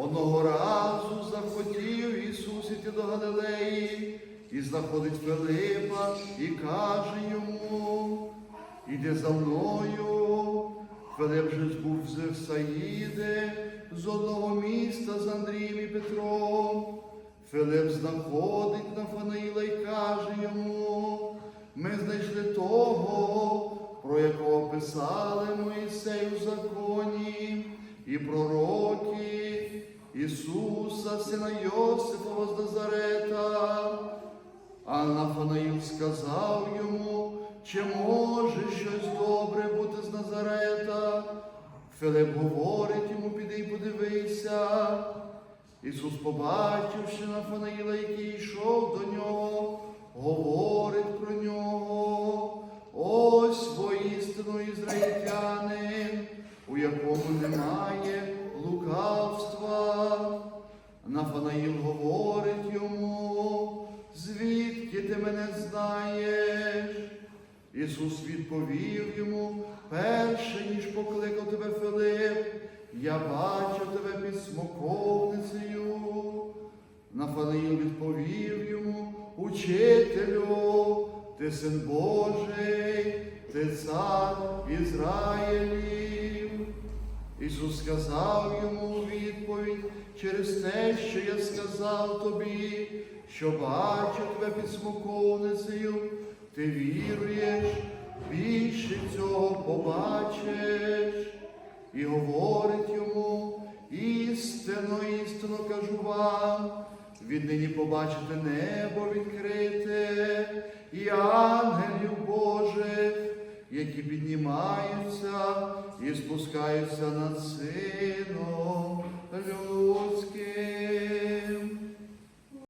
Одного разу захотів Ісус іти до Галилеї і знаходить Филипа і каже йому, іде за мною. Филип же був з Вевсаїди, з одного міста з Андрієм і Петром. Филип знаходить Нафанаїла і каже йому, ми знайшли того, про якого писали Моїсею у законі і пророки. Ісуса, сина Йосифова з Назарета. А Нафанаїл сказав йому, чи може щось добре бути з Назарета? Филип говорить йому, піди й подивися. Ісус, побачивши Нафанаїла, який йшов до нього, говорить про нього. Ось воістину ізраїльтянин, у якому немає лукавства. Нафанаїл говорить йому, звідки ти мене знаєш? Ісус відповів йому, перше, ніж покликав тебе Филип, я бачив тебе під смоковницею. Нафанаїл відповів йому, Учителю, ти син Божий, ти цар Ізраїлів. Ісус сказав йому у відповідь через те, що я сказав тобі, що бачу тебе під смоковницею, ти віруєш, більше цього побачиш. І говорить йому, істинно, істинно кажу вам, віднині побачите небо відкрите, і Божих, які піднімаються і спускаються над сином